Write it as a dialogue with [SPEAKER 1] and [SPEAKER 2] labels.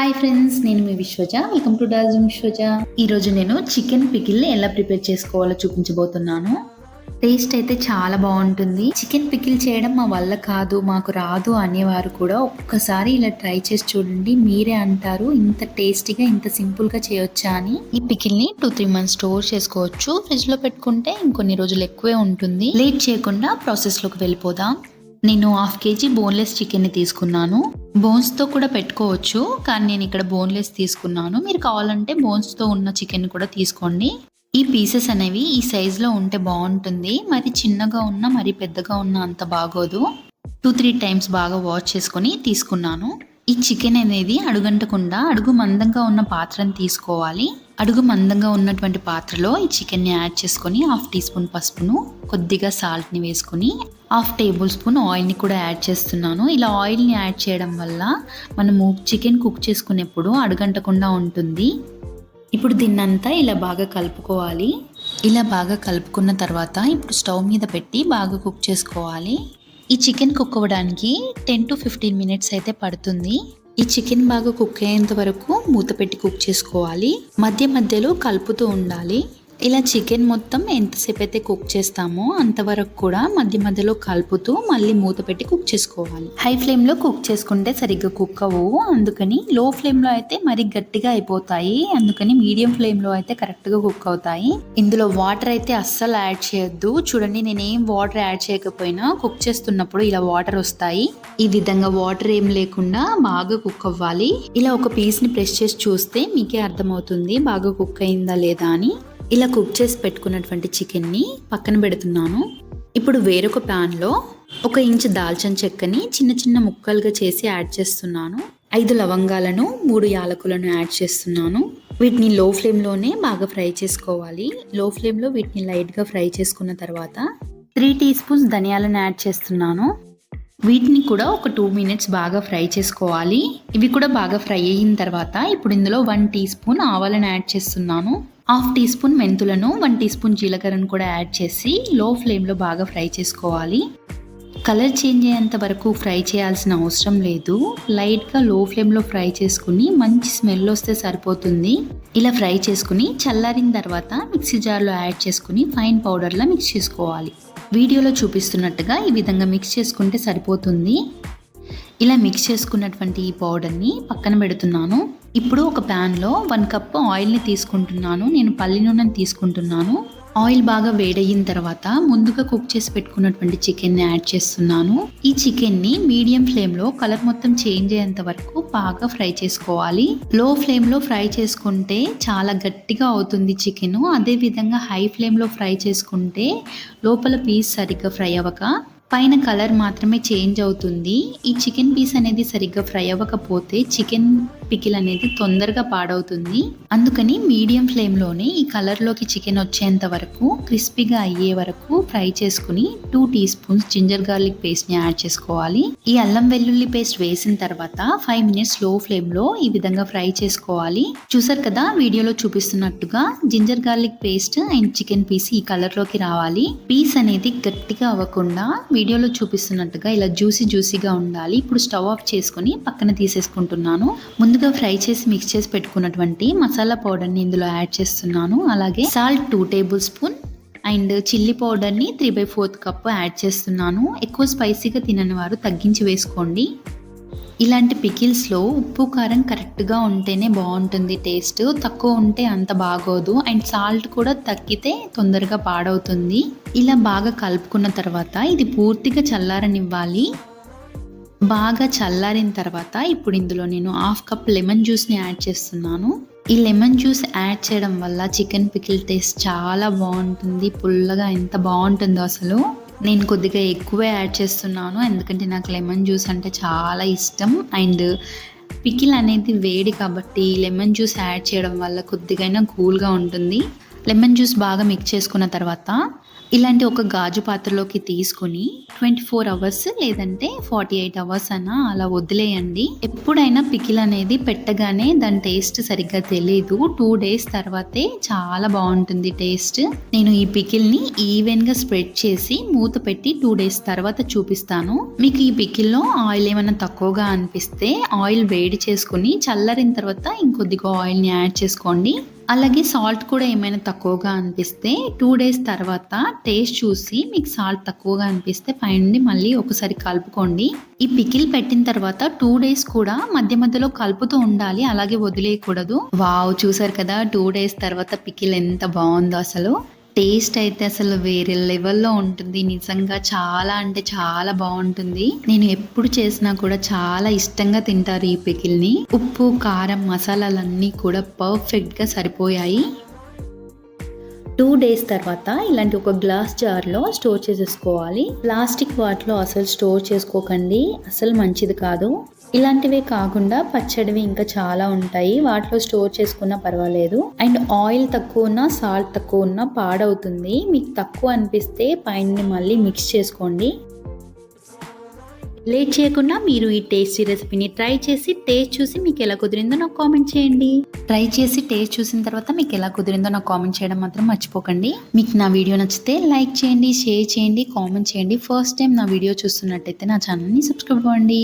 [SPEAKER 1] Hi friends నేను మీ విశ్వజ. Welcome to డార్జింగ్ విశ్వజ. ఈ రోజు నేను చికెన్ పికిల్ ఎలా ప్రిపేర్ చేసుకోవాలో చూపించబోతున్నాను. టేస్ట్ అయితే చాలా బాగుంటుంది. చికెన్ పికిల్ చేయడం మా వల్ల కాదు మాకు రాదు అనేవారు కూడా ఒక్కసారి ఇలా ట్రై చేసి చూడండి. మీరే అంటారు ఇంత టేస్టీగా ఇంత సింపుల్గా చేయొచ్చా అని. ఈ పికిల్ని టూ త్రీ మంత్స్ స్టోర్ చేసుకోవచ్చు. ఫ్రిడ్జ్లో పెట్టుకుంటే ఇంకొన్ని రోజులు ఎక్కువే ఉంటుంది. లేట్ చేయకుండా ప్రాసెస్లోకి వెళ్ళిపోదాం. నేను హాఫ్ కేజీ బోన్లెస్ చికెన్ని తీసుకున్నాను. బోన్స్తో కూడా పెట్టుకోవచ్చు కానీ నేను ఇక్కడ బోన్లెస్ తీసుకున్నాను. మీరు కావాలంటే బోన్స్తో ఉన్న చికెన్ కూడా తీసుకోండి. ఈ పీసెస్ అనేవి ఈ సైజులో ఉంటే బాగుంటుంది. మరి చిన్నగా ఉన్నా మరి పెద్దగా ఉన్నా అంత బాగోదు. టూ త్రీ టైమ్స్ బాగా వాష్ చేసుకొని తీసుకున్నాను. ఈ చికెన్ అనేది అడుగంటకుండా అడుగు మందంగా ఉన్న పాత్రను తీసుకోవాలి. అడుగు మందంగా ఉన్నటువంటి పాత్రలో ఈ చికెన్ని యాడ్ చేసుకొని హాఫ్ టీ స్పూన్ పసుపును కొద్దిగా సాల్ట్ని వేసుకొని హాఫ్ టేబుల్ స్పూన్ ఆయిల్ని కూడా యాడ్ చేస్తున్నాను. ఇలా ఆయిల్ని యాడ్ చేయడం వల్ల మనము చికెన్ కుక్ చేసుకునేప్పుడు అడుగంటకుండా ఉంటుంది. ఇప్పుడు దీన్నంతా ఇలా బాగా కలుపుకోవాలి. ఇలా బాగా కలుపుకున్న తర్వాత ఇప్పుడు స్టవ్ మీద పెట్టి బాగా కుక్ చేసుకోవాలి. ఈ చికెన్ కుక్ అవ్వడానికి టెన్ టు ఫిఫ్టీన్ మినిట్స్ అయితే పడుతుంది. ఈ చికెన్ బాగా కుక్ అయ్యేంత వరకు మూత పెట్టి కుక్ చేసుకోవాలి. మధ్య మధ్యలో కలుపుతూ ఉండాలి. ఇలా చికెన్ మొత్తం ఎంతసేపు అయితే కుక్ చేస్తామో అంతవరకు కూడా మధ్య మధ్యలో కలుపుతూ మళ్ళీ మూత పెట్టి కుక్ చేసుకోవాలి. హై ఫ్లేమ్లో కుక్ చేసుకుంటే సరిగ్గా కుక్ అవ్వవు. అందుకని లో ఫ్లేమ్లో అయితే మరి గట్టిగా అయిపోతాయి. అందుకని మీడియం ఫ్లేమ్లో అయితే కరెక్ట్గా కుక్ అవుతాయి. ఇందులో వాటర్ అయితే అస్సలు యాడ్ చేయొద్దు. చూడండి నేను ఏం వాటర్ యాడ్ చేయకపోయినా కుక్ చేస్తున్నప్పుడు ఇలా వాటర్ వస్తాయి. ఈ విధంగా వాటర్ ఏం లేకుండా బాగా కుక్ అవ్వాలి. ఇలా ఒక పీస్ని ప్రెస్ చేసి చూస్తే మీకే అర్థమవుతుంది బాగా కుక్ అయిందా లేదా అని. ఇలా కుక్ చేసి పెట్టుకున్నటువంటి చికెన్ని పక్కన పెడుతున్నాను. ఇప్పుడు వేరొక ప్యాన్లో ఒక ఇంచు దాల్చిన చెక్కని చిన్న చిన్న ముక్కలుగా చేసి యాడ్ చేస్తున్నాను. ఐదు లవంగాలను మూడు యాలకులను యాడ్ చేస్తున్నాను. వీటిని లో ఫ్లేమ్లోనే బాగా ఫ్రై చేసుకోవాలి. లో ఫ్లేమ్లో వీటిని లైట్గా ఫ్రై చేసుకున్న తర్వాత త్రీ టీ స్పూన్స్ ధనియాలను యాడ్ చేస్తున్నాను. వీటిని కూడా ఒక టూ మినిట్స్ బాగా ఫ్రై చేసుకోవాలి. ఇవి కూడా బాగా ఫ్రై అయిన తర్వాత ఇప్పుడు ఇందులో వన్ టీ స్పూన్ ఆవాలను యాడ్ చేస్తున్నాను. హాఫ్ టీ స్పూన్ మెంతులను వన్ టీ స్పూన్ జీలకర్రను కూడా యాడ్ చేసి లో ఫ్లేమ్లో బాగా ఫ్రై చేసుకోవాలి. కలర్ చేంజ్ అయ్యేంత వరకు ఫ్రై చేయాల్సిన అవసరం లేదు. లైట్గా లో ఫ్లేమ్లో ఫ్రై చేసుకుని మంచి స్మెల్ వస్తే సరిపోతుంది. ఇలా ఫ్రై చేసుకుని చల్లారిన తర్వాత మిక్సీ జార్లో యాడ్ చేసుకుని ఫైన్ పౌడర్లా మిక్స్ చేసుకోవాలి. వీడియోలో చూపిస్తున్నట్టుగా ఈ విధంగా మిక్స్ చేసుకుంటే సరిపోతుంది. ఇలా మిక్స్ చేసుకున్నటువంటి ఈ పౌడర్ని పక్కన పెడుతున్నాను. ఇప్పుడు ఒక ప్యాన్లో వన్ కప్ ఆయిల్ని తీసుకుంటున్నాను. నేను పల్లి నూనెని తీసుకుంటున్నాను. ఆయిల్ బాగా వేడయిన తర్వాత ముందుగా కుక్ చేసి పెట్టుకున్నటువంటి చికెన్ని యాడ్ చేస్తున్నాను. ఈ చికెన్ని మీడియం ఫ్లేమ్లో కలర్ మొత్తం చేంజ్ అయ్యేంత వరకు బాగా ఫ్రై చేసుకోవాలి. లో ఫ్లేమ్లో ఫ్రై చేసుకుంటే చాలా గట్టిగా అవుతుంది చికెన్. అదే విధంగా హై ఫ్లేమ్లో ఫ్రై చేసుకుంటే లోపల పీస్ సరిగ్గా ఫ్రై అవ్వక పైన కలర్ మాత్రమే చేంజ్ అవుతుంది. ఈ చికెన్ పీస్ అనేది సరిగ్గా ఫ్రై అవ్వకపోతే చికెన్ పికిల్ అనేది తొందరగా పాడవుతుంది. అందుకని మీడియం ఫ్లేమ్లోనే ఈ కలర్లోకి చికెన్ వచ్చేంత వరకు క్రిస్పీగా అయ్యే వరకు ఫ్రై చేసుకుని two teaspoons ginger garlic పేస్ట్ని యాడ్ చేసుకోవాలి. ఈ అల్లం వెల్లుల్లి పేస్ట్ వేసిన తర్వాత ఫైవ్ మినిట్స్లో ఫ్లేమ్లో ఈ విధంగా ఫ్రై చేసుకోవాలి. చూసారు కదా వీడియోలో చూపిస్తున్నట్టుగా ginger garlic paste and chicken piece ఈ కలర్లోకి రావాలి. పీస్ అనేది గట్టిగా అవ్వకుండా వీడియోలో చూపిస్తున్నట్టుగా ఇలా జ్యూసీ జ్యూసీగా ఉండాలి. ఇప్పుడు స్టవ్ ఆఫ్ చేసుకుని పక్కన తీసేసుకుంటున్నాను. ముందుగా ఫ్రై చేసి మిక్స్ చేసి పెట్టుకున్నటువంటి మసాలా పౌడర్ని ఇందులో యాడ్ చేస్తున్నాను. అలాగే salt two tablespoon and chilli పౌడర్ని three by fourth cup add చేస్తున్నాను. ఎక్కువ స్పైసీగా తినని వారు తగ్గించి వేసుకోండి. ఇలాంటి పికిల్స్లో ఉప్పు కారం కరెక్ట్గా ఉంటేనే బాగుంటుంది టేస్ట్. తక్కువ ఉంటే అంత బాగోదు. అండ్ సాల్ట్ కూడా తగ్గితే తొందరగా పాడవుతుంది. ఇలా బాగా కలుపుకున్న తర్వాత ఇది పూర్తిగా చల్లారనివ్వాలి. బాగా చల్లారిన తర్వాత ఇప్పుడు ఇందులో నేను హాఫ్ కప్ లెమన్ జ్యూస్ని యాడ్ చేస్తున్నాను. ఈ లెమన్ జ్యూస్ యాడ్ చేయడం వల్ల చికెన్ పికిల్ టేస్ట్ చాలా బాగుంటుంది. పుల్లగా ఎంత బాగుంటుందో అసలు. నేను కొద్దిగా ఎక్కువే యాడ్ చేస్తున్నాను. ఎందుకంటే నాకు లెమన్ జ్యూస్ అంటే చాలా ఇష్టం. అండ్ పికిల్ అనేది వేడి కాబట్టి లెమన్ జ్యూస్ యాడ్ చేయడం వల్ల కొద్దిగైనా కూల్గా ఉంటుంది. లెమన్ జ్యూస్ బాగా మిక్స్ చేసుకున్న తర్వాత ఇలాంటి ఒక గాజు పాత్రలోకి తీసుకుని ట్వంటీ ఫోర్ అవర్స్ లేదంటే ఫార్టీ ఎయిట్ అవర్స్ అన్న అలా వదిలేయండి. ఎప్పుడైనా పికిల్ అనేది పెట్టగానే దాని టేస్ట్ సరిగ్గా తెలియదు టూ డేస్ తర్వాతే చాలా బాగుంటుంది టేస్ట్. నేను ఈ పికిల్ని ఈవెన్గా స్ప్రెడ్ చేసి మూత పెట్టి టూ డేస్ తర్వాత చూపిస్తాను. మీకు ఈ పికిల్లో ఆయిల్ ఏమైనా తక్కువగా అనిపిస్తే ఆయిల్ వేడి చేసుకుని చల్లరిన తర్వాత ఇంకొద్దిగా ఆయిల్ని యాడ్ చేసుకోండి. అలాగే సాల్ట్ కూడా ఏమైనా తక్కువగా అనిపిస్తే టూ డేస్ తర్వాత టేస్ట్ చూసి మీకు సాల్ట్ తక్కువగా అనిపిస్తే పైనుండి మళ్ళీ ఒకసారి కలుపుకోండి. ఈ పికిల్ పెట్టిన తర్వాత టూ డేస్ కూడా మధ్య మధ్యలో కలుపుతూ ఉండాలి అలాగే వదిలేయకూడదు. వావ్ చూసారు కదా? టూ డేస్ తర్వాత పికిల్ ఎంత బాగుందో అసలు. టేస్ట్ అయితే అసలు వేరే లెవెల్లో ఉంటుంది. నిజంగా చాలా అంటే చాలా బాగుంటుంది. నేను ఎప్పుడు చేసినా కూడా చాలా ఇష్టంగా తింటారు ఈ పికిల్ని. ఉప్పు కారం మసాలాలన్నీ కూడా పర్ఫెక్ట్గా సరిపోయాయి. టూ డేస్ తర్వాత ఇలాంటి ఒక గ్లాస్ జార్లో స్టోర్ చేసేసుకోవాలి. ప్లాస్టిక్ వాటిలో అసలు స్టోర్ చేసుకోకండి. అసలు మంచిది కాదు. ఇలాంటివే కాకుండా పచ్చడివి ఇంకా చాలా ఉంటాయి. వాటిలో స్టోర్ చేసుకున్నా పర్వాలేదు. అండ్ ఆయిల్ తక్కువ ఉన్నా సాల్ట్ తక్కువ ఉన్నా పాడవుతుంది. మీకు తక్కువ అనిపిస్తే పైన మళ్ళీ మిక్స్ చేసుకోండి. లేట్ చేయకుండా మీరు ఈ టేస్టీ రెసిపీని ట్రై చేసి టేస్ట్ చూసి మీకు ఎలా కుదిరిందో నాకు కామెంట్ చేయండి. ట్రై చేసి టేస్ట్ చూసిన తర్వాత మీకు ఎలా కుదిరిందో నాకు కామెంట్ చేయడం మాత్రం మర్చిపోకండి. మీకు నా వీడియో నచ్చితే లైక్ చేయండి షేర్ చేయండి కామెంట్ చేయండి. ఫస్ట్ టైం నా వీడియో చూస్తున్నట్టయితే నా ఛానల్ని సబ్స్క్రైబ్ అవ్వండి